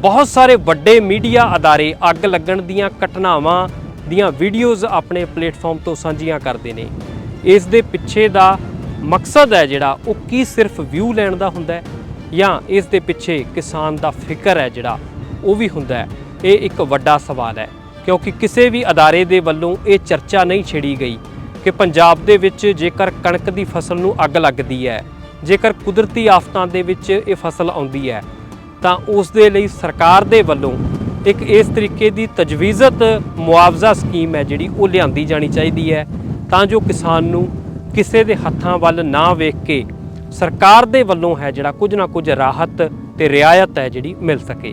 ਬਹੁਤ ਸਾਰੇ ਵੱਡੇ ਮੀਡੀਆ ਅਦਾਰੇ ਅੱਗ ਲੱਗਣ ਦੀਆਂ ਘਟਨਾਵਾਂ ਦੀਆਂ ਵੀਡੀਓਜ਼ ਆਪਣੇ ਪਲੇਟਫਾਰਮ ਤੋਂ ਸਾਂਝੀਆਂ ਕਰਦੇ ਨੇ। ਇਸ ਦੇ ਪਿੱਛੇ ਦਾ ਮਕਸਦ ਹੈ ਜਿਹੜਾ, ਉਹ ਕੀ ਸਿਰਫ ਵਿਊ ਲੈਣ ਦਾ ਹੁੰਦਾ ਹੈ ਜਾਂ ਇਸ ਦੇ ਪਿੱਛੇ ਕਿਸਾਨ ਦਾ ਫਿਕਰ ਹੈ ਜਿਹੜਾ, ਉਹ ਵੀ ਹੁੰਦਾ ਹੈ? ਇਹ ਇੱਕ ਵੱਡਾ ਸਵਾਲ ਹੈ, ਕਿਉਂਕਿ ਕਿਸੇ ਵੀ ਅਦਾਰੇ ਦੇ ਵੱਲੋਂ ਇਹ ਚਰਚਾ ਨਹੀਂ ਛੇੜੀ ਗਈ ਕਿ ਪੰਜਾਬ ਦੇ ਵਿੱਚ ਜੇਕਰ ਕਣਕ ਦੀ ਫਸਲ ਨੂੰ ਅੱਗ ਲੱਗਦੀ ਹੈ, ਜੇਕਰ ਕੁਦਰਤੀ ਆਫਤਾਂ ਦੇ ਵਿੱਚ ਇਹ ਫਸਲ ਆਉਂਦੀ ਹੈ ਤਾਂ ਉਸ ਦੇ ਲਈ ਸਰਕਾਰ ਦੇ ਵੱਲੋਂ ਇੱਕ ਇਸ ਤਰੀਕੇ ਦੀ ਤਜਵੀਜ਼ਤ ਮੁਆਵਜ਼ਾ ਸਕੀਮ ਹੈ ਜਿਹੜੀ ਉਹ ਲਿਆਂਦੀ ਜਾਣੀ ਚਾਹੀਦੀ ਹੈ ਤਾਂ ਜੋ ਕਿਸਾਨ ਨੂੰ ਕਿਸੇ ਦੇ ਹੱਥਾਂ ਵੱਲ ਨਾ ਵੇਖ ਕੇ ਸਰਕਾਰ ਦੇ ਵੱਲੋਂ ਹੈ ਜਿਹੜਾ ਕੁਝ ਨਾ ਕੁਝ ਰਾਹਤ ਤੇ ਰਿਆਇਤ ਹੈ ਜਿਹੜੀ ਮਿਲ ਸਕੇ।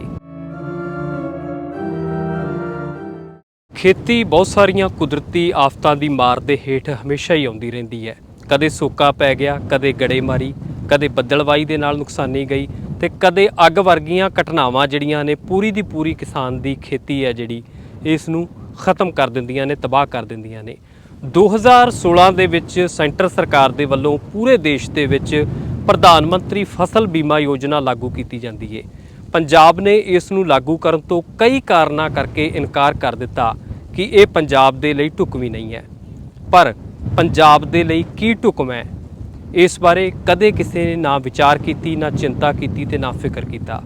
ਖੇਤੀ ਬਹੁਤ ਸਾਰੀਆਂ ਕੁਦਰਤੀ ਆਫਤਾਂ ਦੀ ਮਾਰ ਦੇ ਹੇਠ ਹਮੇਸ਼ਾ ਹੀ ਆਉਂਦੀ ਰਹਿੰਦੀ ਹੈ। ਕਦੇ ਸੋਕਾ ਪੈ ਗਿਆ, ਕਦੇ ਗੜੇਮਾਰੀ, ਕਦੇ ਬੱਦਲਵਾਈ ਦੇ ਨਾਲ ਨੁਕਸਾਨੀ ਗਈ ਤੇ ਕਦੇ ਅੱਗ ਵਰਗੀਆਂ ਘਟਨਾਵਾਂ ਜਿਹੜੀਆਂ ਨੇ ਪੂਰੀ ਦੀ ਪੂਰੀ ਕਿਸਾਨ ਦੀ ਖੇਤੀ ਹੈ ਜਿਹੜੀ, ਇਸ ਨੂੰ ਖਤਮ ਕਰ ਦਿੰਦੀਆਂ ਨੇ, ਤਬਾਹ ਕਰ ਦਿੰਦੀਆਂ ਨੇ। 2016 ਦੇ ਵਿੱਚ ਸੈਂਟਰ ਸਰਕਾਰ ਦੇ ਵੱਲੋਂ ਪੂਰੇ ਦੇਸ਼ ਦੇ ਵਿੱਚ ਪ੍ਰਧਾਨ ਮੰਤਰੀ ਫਸਲ ਬੀਮਾ ਯੋਜਨਾ ਲਾਗੂ ਕੀਤੀ ਜਾਂਦੀ ਹੈ ਪੰਜਾਬ ਨੇ ਇਸ ਨੂੰ ਲਾਗੂ ਕਰਨ ਤੋਂ ਕਈ ਕਾਰਨਾਂ ਕਰਕੇ ਇਨਕਾਰ ਕਰ ਦਿੱਤਾ ਕਿ ਇਹ ਪੰਜਾਬ ਦੇ ਲਈ ਢੁਕਵੀਂ ਨਹੀਂ ਹੈ। ਪਰ ਪੰਜਾਬ ਦੇ ਲਈ ਕੀ ਢੁਕਮ ਹੈ? ਇਸ ਬਾਰੇ ਕਦੇ ਕਿਸੇ ਨੇ ਨਾ ਵਿਚਾਰ ਕੀਤੀ, ਨਾ ਚਿੰਤਾ ਕੀਤੀ ਤੇ ਨਾ ਫਿਕਰ ਕੀਤਾ।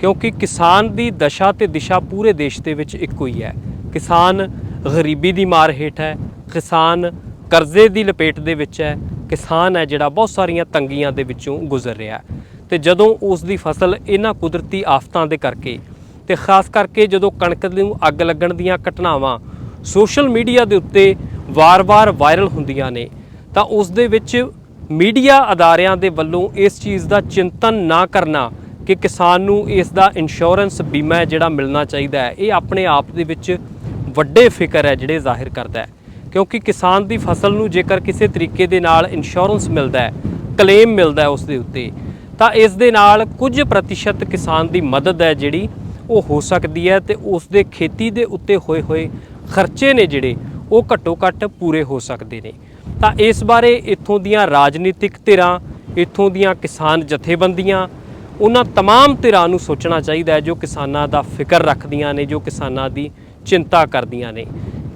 ਕਿਉਂਕਿ ਕਿਸਾਨ ਦੀ ਦਸ਼ਾ ਤੇ ਦਿਸ਼ਾ ਪੂਰੇ ਦੇਸ਼ ਦੇ ਵਿੱਚ ਇੱਕੋ ਹੀ ਹੈ। ਕਿਸਾਨ ਗਰੀਬੀ ਦੀ ਮਾਰ ਹੇਠ ਹੈ, ਕਿਸਾਨ ਕਰਜ਼ੇ ਦੀ ਲਪੇਟ ਦੇ ਵਿੱਚ ਹੈ, ਕਿਸਾਨ ਹੈ ਜਿਹੜਾ ਬਹੁਤ ਸਾਰੀਆਂ ਤੰਗੀਆਂ ਦੇ ਵਿੱਚੋਂ ਗੁਜ਼ਰ ਰਿਹਾ ਹੈ। ਤੇ ਜਦੋਂ ਉਸ ਦੀ ਫਸਲ ਇਹਨਾਂ ਕੁਦਰਤੀ ਆਫਤਾਂ ਦੇ ਕਰਕੇ ਤੇ ਖਾਸ ਕਰਕੇ ਜਦੋਂ ਕਣਕ ਨੂੰ ਅੱਗ ਲੱਗਣ ਦੀਆਂ ਘਟਨਾਵਾਂ ਸੋਸ਼ਲ ਮੀਡੀਆ ਦੇ ਉੱਤੇ ਵਾਰ-ਵਾਰ ਵਾਇਰਲ ਹੁੰਦੀਆਂ ਨੇ, ਤਾਂ ਉਸ ਦੇ ਵਿੱਚ ਮੀਡੀਆ ਅਦਾਰਿਆਂ ਦੇ ਵੱਲੋਂ ਇਸ ਚੀਜ਼ ਦਾ ਚਿੰਤਨ ਨਾ ਕਰਨਾ ਕਿ ਕਿਸਾਨ ਨੂੰ ਇਸ ਦਾ ਇੰਸ਼ੋਰੈਂਸ ਬੀਮਾ ਜਿਹੜਾ ਮਿਲਣਾ ਚਾਹੀਦਾ ਹੈ। ਇਹ ਆਪਣੇ ਆਪ ਦੇ ਵਿੱਚ ਵੱਡੇ ਫਿਕਰ ਹੈ ਜਿਹੜੇ ਜ਼ਾਹਿਰ ਕਰਦਾ ਹੈ। ਕਿਉਂਕਿ ਕਿਸਾਨ ਦੀ ਫਸਲ ਨੂੰ ਜੇਕਰ ਕਿਸੇ ਤਰੀਕੇ ਦੇ ਨਾਲ ਇੰਸ਼ੋਰੈਂਸ ਮਿਲਦਾ ਹੈ ਕਲੇਮ ਮਿਲਦਾ ਹੈ ਉਸ ਦੇ ਉੱਤੇ, ਤਾਂ ਇਸ ਦੇ ਨਾਲ ਕੁਝ ਪ੍ਰਤੀਸ਼ਤ ਕਿਸਾਨ ਦੀ ਮਦਦ ਹੈ ਜਿਹੜੀ ਉਹ ਹੋ ਸਕਦੀ ਹੈ ਤੇ ਉਸ ਦੇ ਖੇਤੀ ਦੇ ਉੱਤੇ ਹੋਏ ਹੋਏ ਖਰਚੇ ਨੇ ਜਿਹੜੇ ਉਹ ਘੱਟੋ ਘੱਟ ਪੂਰੇ ਹੋ ਸਕਦੇ ਨੇ। ਤਾਂ ਇਸ ਬਾਰੇ ਇੱਥੋਂ ਦੀਆਂ ਰਾਜਨੀਤਿਕ ਧਿਰਾਂ ਇੱਥੋਂ ਦੀਆਂ ਕਿਸਾਨ ਜਥੇਬੰਦੀਆਂ ਉਹਨਾਂ तमाम ਧਿਰਾਂ ਨੂੰ ਸੋਚਣਾ ਚਾਹੀਦਾ ਹੈ ਜੋ ਕਿਸਾਨਾਂ ਦਾ ਫਿਕਰ ਰੱਖਦੀਆਂ ਨੇ ਜੋ ਕਿਸਾਨਾਂ ਦੀ ਚਿੰਤਾ ਕਰਦੀਆਂ ਨੇ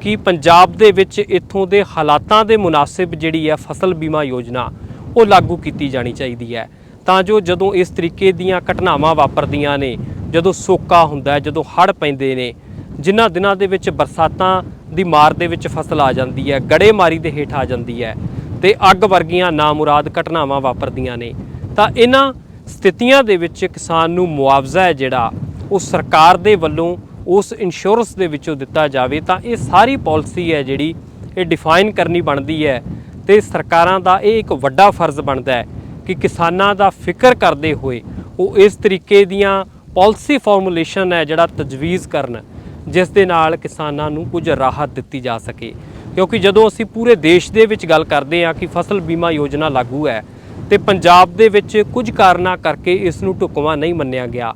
ਕਿ ਪੰਜਾਬ ਦੇ ਵਿੱਚ ਇੱਥੋਂ ਦੇ ਹਾਲਾਤਾਂ ਦੇ ਮੁਨਾਸਿਬ ਜਿਹੜੀ ਹੈ ਫਸਲ ਬੀਮਾ ਯੋਜਨਾ ਉਹ ਲਾਗੂ ਕੀਤੀ ਜਾਣੀ ਚਾਹੀਦੀ ਹੈ ਤਾਂ ਜੋ ਜਦੋਂ ਇਸ ਤਰੀਕੇ ਦੀਆਂ ਘਟਨਾਵਾਂ ਵਾਪਰਦੀਆਂ ਨੇ ਜਦੋਂ ਸੋਕਾ ਹੁੰਦਾ ਹੈ ਜਦੋਂ ਹੜ੍ਹ ਪੈਂਦੇ ਨੇ ਜਿਨ੍ਹਾਂ ਦਿਨਾਂ ਦੇ ਵਿੱਚ ਬਰਸਾਤਾਂ ਦੀ ਮਾਰ ਦੇ ਵਿੱਚ ਫਸਲ ਆ ਜਾਂਦੀ ਹੈ, ਗੜੇਮਾਰੀ ਦੇ ਹੇਠ ਆ ਜਾਂਦੀ ਹੈ ਤੇ ਅੱਗ ਵਰਗੀਆਂ ਨਾਮੁਰਾਦ ਘਟਨਾਵਾਂ ਵਾਪਰਦੀਆਂ ਨੇ। ਤਾਂ ਇਹਨਾਂ ਸਥਿਤੀਆਂ ਦੇ ਵਿੱਚ ਕਿਸਾਨ ਨੂੰ ਮੁਆਵਜ਼ਾ ਹੈ ਜਿਹੜਾ ਉਹ ਸਰਕਾਰ ਦੇ ਵੱਲੋਂ ਉਸ ਇੰਸ਼ੋਰੈਂਸ ਦੇ ਵਿੱਚੋਂ ਦਿੱਤਾ ਜਾਵੇ, ਤਾਂ ਇਹ ਸਾਰੀ ਪਾਲਿਸੀ ਹੈ ਜਿਹੜੀ ਇਹ ਡਿਫਾਈਨ ਕਰਨੀ ਬਣਦੀ ਹੈ ਤੇ ਸਰਕਾਰਾਂ ਦਾ ਇਹ ਇੱਕ ਵੱਡਾ ਫਰਜ਼ ਬਣਦਾ ਹੈ ਕਿ ਕਿਸਾਨਾਂ ਦਾ ਫਿਕਰ ਕਰਦੇ ਹੋਏ ਉਹ ਇਸ ਤਰੀਕੇ ਦੀਆਂ ਪਾਲਿਸੀ ਫਾਰਮੂਲੇਸ਼ਨ ਹੈ ਜਿਹੜਾ ਤਜਵੀਜ਼ ਕਰਨ। ਜਿਸ ਦੇ ਨਾਲ ਕਿਸਾਨਾਂ ਨੂੰ ਕੁਝ ਰਾਹਤ ਦਿੱਤੀ ਜਾ ਸਕੇ। ਕਿਉਂਕਿ ਜਦੋਂ ਅਸੀਂ ਪੂਰੇ ਦੇਸ਼ ਦੇ ਵਿੱਚ ਗੱਲ ਕਰਦੇ ਹਾਂ ਕਿ ਫਸਲ ਬੀਮਾ ਯੋਜਨਾ ਲਾਗੂ ਹੈ, ਤੇ ਪੰਜਾਬ ਦੇ ਵਿੱਚ ਕੁਝ ਕਾਰਨਾਂ ਕਰਕੇ ਇਸ ਨੂੰ ਢੁਕਵਾਂ ਨਹੀਂ ਮੰਨਿਆ ਗਿਆ।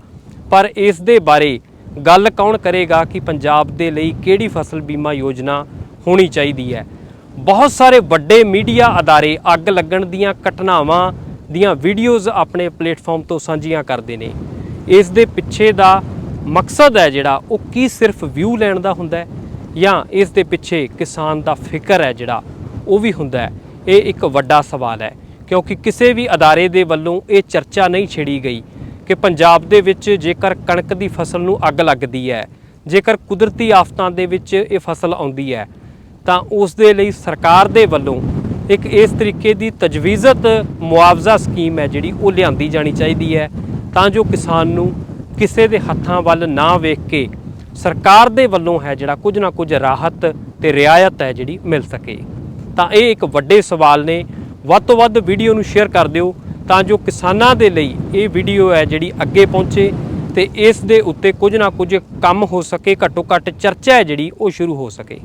ਪਰ ਇਸ ਦੇ ਬਾਰੇ ਗੱਲ ਕੌਣ ਕਰੇਗਾ ਕਿ ਪੰਜਾਬ ਦੇ ਲਈ ਕਿਹੜੀ ਫਸਲ ਬੀਮਾ ਯੋਜਨਾ ਹੋਣੀ ਚਾਹੀਦੀ ਹੈ? ਬਹੁਤ ਸਾਰੇ ਵੱਡੇ ਮੀਡੀਆ ਅਦਾਰੇ ਅੱਗ ਲੱਗਣ ਦੀਆਂ ਘਟਨਾਵਾਂ ਦੀਆਂ ਵੀਡੀਓਜ਼ ਆਪਣੇ ਪਲੇਟਫਾਰਮ ਤੋਂ ਸਾਂਝੀਆਂ ਕਰਦੇ ਨੇ। ਇਸ ਦੇ ਪਿੱਛੇ ਦਾ ਮਕਸਦ ਹੈ ਜਿਹੜਾ, ਉਹ ਕੀ ਸਿਰਫ ਵਿਊ ਲੈਣ ਦਾ ਹੁੰਦਾ ਹੈ ਜਾਂ ਇਸ ਦੇ ਪਿੱਛੇ ਕਿਸਾਨ ਦਾ ਫਿਕਰ ਹੈ ਜਿਹੜਾ, ਉਹ ਵੀ ਹੁੰਦਾ ਹੈ? ਇਹ ਇੱਕ ਵੱਡਾ ਸਵਾਲ ਹੈ, ਕਿਉਂਕਿ ਕਿਸੇ ਵੀ ਅਦਾਰੇ ਦੇ ਵੱਲੋਂ ਇਹ ਚਰਚਾ ਨਹੀਂ ਛੇੜੀ ਗਈ ਕਿ ਪੰਜਾਬ ਦੇ ਵਿੱਚ ਜੇਕਰ ਕਣਕ ਦੀ ਫਸਲ ਨੂੰ ਅੱਗ ਲੱਗਦੀ ਹੈ, ਜੇਕਰ ਕੁਦਰਤੀ ਆਫਤਾਂ ਦੇ ਵਿੱਚ ਇਹ ਫਸਲ ਆਉਂਦੀ ਹੈ, ਤਾਂ ਉਸ ਦੇ ਲਈ ਸਰਕਾਰ ਦੇ ਵੱਲੋਂ ਇੱਕ ਇਸ ਤਰੀਕੇ ਦੀ ਤਜਵੀਜ਼ਤ ਮੁਆਵਜ਼ਾ ਸਕੀਮ ਹੈ ਜਿਹੜੀ ਉਹ ਲਿਆਂਦੀ ਜਾਣੀ ਚਾਹੀਦੀ ਹੈ, ਤਾਂ ਜੋ ਕਿਸਾਨ ਨੂੰ ਕਿਸੇ ਦੇ ਹੱਥਾਂ ਵੱਲ ਨਾ ਵੇਖ ਕੇ ਸਰਕਾਰ ਦੇ ਵੱਲੋਂ ਹੈ ਜਿਹੜਾ ਕੁਝ ਨਾ ਕੁਝ ਰਾਹਤ ਤੇ ਰਿਆਇਤ ਹੈ ਜਿਹੜੀ ਮਿਲ ਸਕੇ। ਤਾਂ ਇਹ ਇੱਕ ਵੱਡੇ ਸਵਾਲ ਨੇ। ਵੱਧ ਤੋਂ ਵੱਧ ਵੀਡੀਓ ਨੂੰ ਸ਼ੇਅਰ ਕਰ ਦਿਓ ਤਾਂ ਜੋ ਕਿਸਾਨਾਂ ਦੇ ਲਈ ਇਹ ਵੀਡੀਓ ਹੈ ਜਿਹੜੀ ਅੱਗੇ ਪਹੁੰਚੇ ਤੇ ਇਸ ਦੇ ਉੱਤੇ ਕੁਝ ਨਾ ਕੁਝ ਕੰਮ ਹੋ ਸਕੇ। ਘੱਟੋ ਘੱਟ ਚਰਚਾ ਹੈ ਜਿਹੜੀ ਉਹ ਸ਼ੁਰੂ ਹੋ ਸਕੇ।